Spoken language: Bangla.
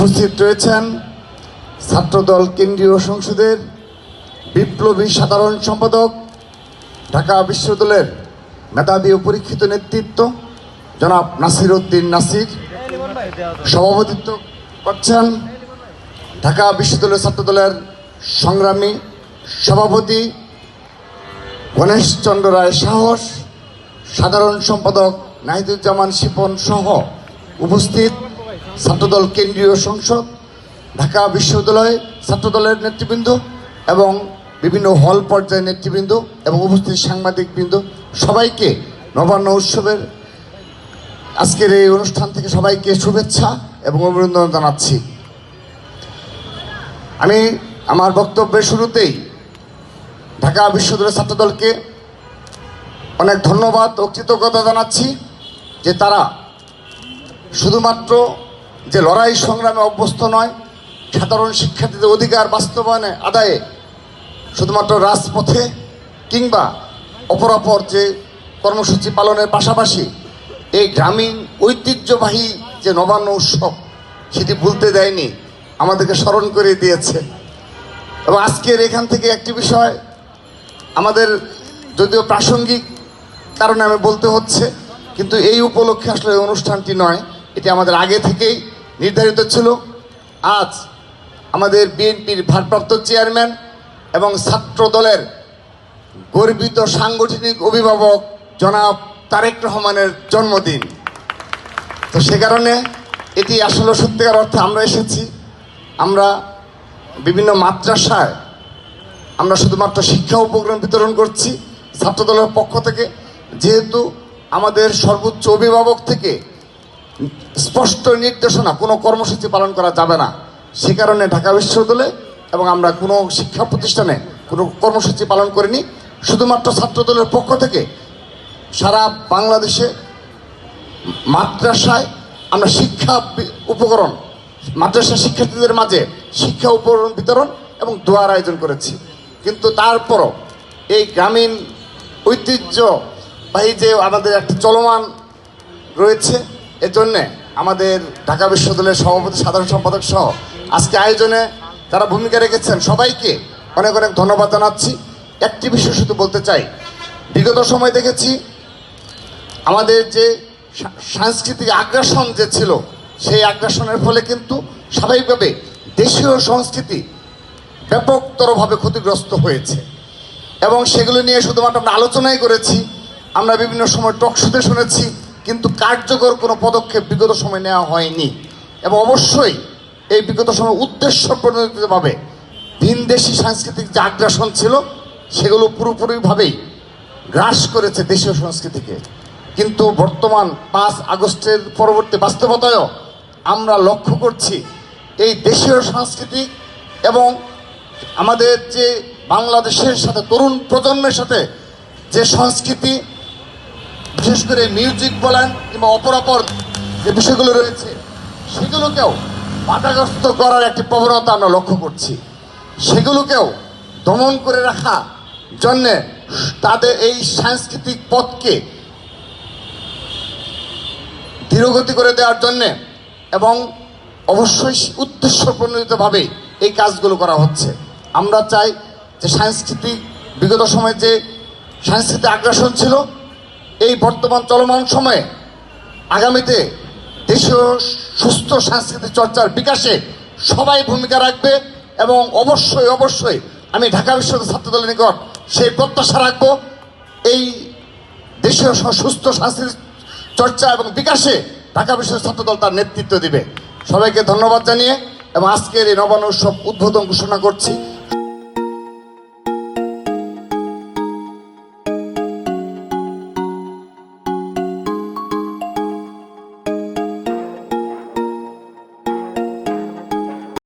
উপস্থিত রয়েছেন ছাত্রদল কেন্দ্রীয় সংসদের বিপ্লবী সাধারণ সম্পাদক, ঢাকা বিশ্ববিদ্যালয়ের মেধাবী ও পরীক্ষিত নেতৃত্ব, জনাব নাসির উদ্দিন নাসির। সভাপতিত্ব করছেন ঢাকা বিশ্ববিদ্যালয় ছাত্রদলের সংগ্রামী সভাপতি গণেশচন্দ্র রায় সাহস, সাধারণ সম্পাদক নাহিদুজ্জামান শিপন সহ উপস্থিত ছাত্রদল কেন্দ্রীয় সংসদ, ঢাকা বিশ্ববিদ্যালয় ছাত্রদলের নেতৃবৃন্দ এবং বিভিন্ন হল পর্যায়ের নেতৃবৃন্দ এবং উপস্থিত সাংবাদিকবৃন্দ, সবাইকে নবান্ন উৎসবের আজকের এই অনুষ্ঠান থেকে সবাইকে শুভেচ্ছা এবং অভিনন্দন জানাচ্ছি। আমি আমার বক্তব্যের শুরুতেই ঢাকা বিশ্ববিদ্যালয় ছাত্রদলকে অনেক ধন্যবাদ ও কৃতজ্ঞতা জানাচ্ছি যে তারা শুধুমাত্র যে লড়াই সংগ্রামে অভ্যস্ত নয়, সাধারণ শিক্ষার্থীদের অধিকার বাস্তবায়নে, আদায়ে, শুধুমাত্র রাজপথে কিংবা অপরাপর যে কর্মসূচি পালনের পাশাপাশি এই গ্রামীণ ঐতিহ্যবাহী যে নবান্ন উৎসব, সেটি ভুলতে দেয়নি, আমাদেরকে স্মরণ করে দিয়েছে। এবং আজকের এখান থেকে একটি বিষয়, আমাদের যদিও প্রাসঙ্গিক কারণে আমি বলতে হচ্ছে, কিন্তু এই উপলক্ষে আসলে অনুষ্ঠানটি নয়। এটি আমাদের আগে থেকেই নির্ধারিত ছিল। আজ আমাদের বিএনপির ভারপ্রাপ্ত চেয়ারম্যান এবং ছাত্র দলের গর্বিত সাংগঠনিক অভিভাবক জনাব তারেক রহমানের জন্মদিন। তো সে কারণে এটি আসলে সত্যিকার অর্থে আমরা এসেছি। আমরা বিভিন্ন মাদ্রাসায় আমরা শুধুমাত্র শিক্ষা উপকরণ বিতরণ করছি ছাত্রদলের পক্ষ থেকে। যেহেতু আমাদের সর্বোচ্চ অভিভাবক থেকে স্পষ্ট নির্দেশনা, কোনো কর্মসূচি পালন করা যাবে না। সে কারণে ঢাকা বিশ্ববিদ্যালয়ে এবং আমরা কোনো শিক্ষা প্রতিষ্ঠানে কোনো কর্মসূচি পালন করিনি। শুধুমাত্র ছাত্রদলের পক্ষ থেকে সারা বাংলাদেশে মাদ্রাসায় আমরা শিক্ষা উপকরণ মাদ্রাসা শিক্ষার্থীদের মাঝে শিক্ষা উপকরণ বিতরণ এবং দোয়ার আয়োজন করেছি। কিন্তু তারপরও এই গ্রামীণ ঐতিহ্যবাহী যে আমাদের একটা চলমান রয়েছে এজন্যে আমাদের ঢাকা বিশ্ববিদ্যালয়ের সভাপতি, সাধারণ সম্পাদক সহ আজকে আয়োজনে যারা ভূমিকা রেখেছেন সবাইকে অনেক অনেক ধন্যবাদ জানাচ্ছি। একটি বিষয় শুধু বলতে চাই, বিগত সময় দেখেছি আমাদের যে সাংস্কৃতিক আগ্রাসন যে ছিল, সেই আগ্রাসনের ফলে কিন্তু স্বাভাবিকভাবে দেশীয় সংস্কৃতি ব্যাপকতরভাবে ক্ষতিগ্রস্ত হয়েছে। এবং সেগুলো নিয়ে শুধুমাত্র আমরা আলোচনাই করেছি, আমরা বিভিন্ন সময় টকশোতে শুনেছি কিন্তু কার্যকর কোনো পদক্ষেপ বিগত সময় নেওয়া হয়নি। এবং অবশ্যই এই বিগত সময় উদ্দেশ্য প্রণোদিতভাবে ভিনদেশি সাংস্কৃতিক যে আগ্রাসন ছিল, সেগুলো পুরোপুরিভাবেই গ্রাস করেছে দেশীয় সংস্কৃতিকে। কিন্তু বর্তমান পাঁচ আগস্টের পরবর্তী বাস্তবতায়ও আমরা লক্ষ্য করছি এই দেশীয় সংস্কৃতি এবং আমাদের যে বাংলাদেশের সাথে, তরুণ প্রজন্মের সাথে যে সংস্কৃতি বিশেষ করে মিউজিক বলেন কিংবা অপরাপর যে বিষয়গুলো রয়েছে, সেগুলোকেও বাধাগ্রস্ত করার একটি প্রবণতা আমরা লক্ষ্য করছি। সেগুলোকেও দমন করে রাখা জন্যে তাদের এই সাংস্কৃতিক পথকে ধীরগতি করে দেওয়ার জন্যে এবং অবশ্যই উদ্দেশ্য প্রণোদিতভাবে এই কাজগুলো করা হচ্ছে। আমরা চাই যে সাংস্কৃতিক, বিগত সময়ে যে সাংস্কৃতিক আগ্রাসন ছিল এই বর্তমান চলমান সময়ে আগামীতে দেশীয় সুস্থ সাংস্কৃতিক চর্চার বিকাশে সবাই ভূমিকা রাখবে এবং অবশ্যই অবশ্যই আমি ঢাকা বিশ্ববিদ্যালয় ছাত্রদলের নিকট সেই প্রত্যাশা রাখব, এই দেশীয় সুস্থ সাংস্কৃতিক চর্চা এবং বিকাশে ঢাকা বিশ্ববিদ্যালয় ছাত্রদল তার নেতৃত্ব দিবে। সবাইকে ধন্যবাদ জানিয়ে এবং আজকের এই নবান্ন উৎসব উদ্বোধন ঘোষণা করছি।